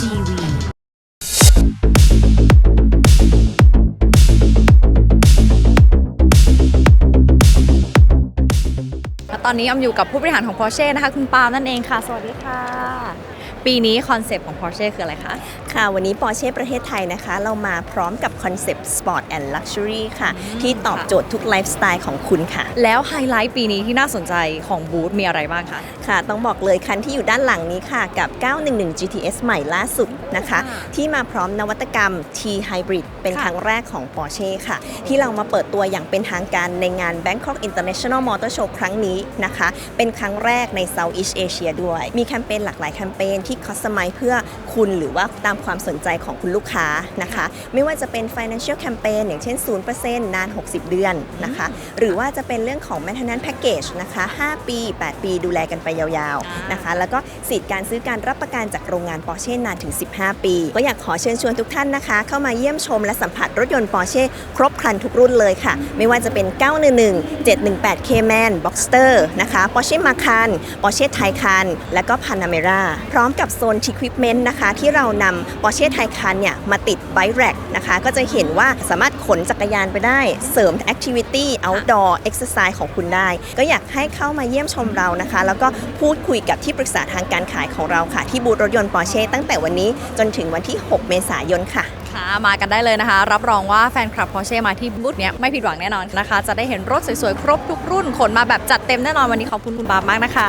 TV และตอนนี้ออมอยู่กับผู้บริหารของ Porsche นะคะ คุณปาล์มนั่นเองค่ะ สวัสดีค่ะ ปีนี้คอนเซปต์ของ Porsche คืออะไรคะ ค่ะ วันนี้ปอร์เช่ประเทศไทยนะคะ เรามาพร้อมกับคอนเซปต์ Sport and Luxury ค่ะ ที่ตอบโจทย์ทุกไลฟ์สไตล์ของคุณค่ะ แล้วไฮไลท์ปีนี้ที่น่าสนใจของบูธมีอะไรบ้างคะ ค่ะ ต้องบอกเลยคันที่อยู่ด้านหลังนี้ค่ะ กับ 911 GTS ใหม่ล่าสุดนะคะค่ะที่มาพร้อมนวัตกรรม T Hybrid เป็นค่ะครั้งแรกของ Porsche ค่ะ ที่เรามาเปิดตัวอย่างเป็นทางการในงาน Bangkok International Motor Show ครั้งนี้นะคะ เป็นครั้งแรกใน Southeast Asia ด้วย มีแคมเปญหลากหลายแคมเปญที่คอสตอมไมเพื่อ คุณหรือว่าตามความสนใจของคุณลูกค้านะคะ ไม่ว่าจะเป็น Financial Campaign อย่างเช่น 0%นาน 60 เดือนนะคะ หรือว่าจะเป็นเรื่องของ Maintenance Package นะคะ 5 ปี 8 ปีดูแลกันไปยาวอ่าๆนะคะ แล้วก็สิทธิ์การซื้อการรับประกันจากโรงงานปอร์เช่นานถึง 15 ปี ก็อยากขอเชิญชวนทุกท่านนะคะ เข้ามาเยี่ยมชมและสัมผัสรถยนต์ปอร์เช่ครบครันทุกรุ่นเลยค่ะ ไม่ว่าจะเป็น 911 718 Cayman Boxster นะคะ Porsche Macan Porsche Taycan และก็ Panamera พร้อมกับโซน Equipment นะคะที่เรานำ Porsche Taycan เนี่ยมาติด Bike Rack นะคะก็จะเห็นว่าสามารถขนจักรยานไปได้เสริม Activity Outdoor Exercise ของคุณได้ ก็อยากให้เข้ามาเยี่ยมชมเรานะคะ แล้วก็พูดคุยกับที่ปรึกษาทางการขายของเราค่ะ ที่บูธรถยนต์ Porsche ตั้งแต่วันนี้จนถึงวันที่ 6 เมษายนค่ะคะมากันได้เลยนะคะ รับรองว่าแฟนคลับ Porsche มาที่บูธเนี้ยไม่ผิดหวังแน่นอนนะคะ จะได้เห็นรถสวยๆ ครบทุกรุ่นขนมาแบบจัดเต็มแน่นอนวันนี้ขอบคุณคุณปาล์มากนะคะ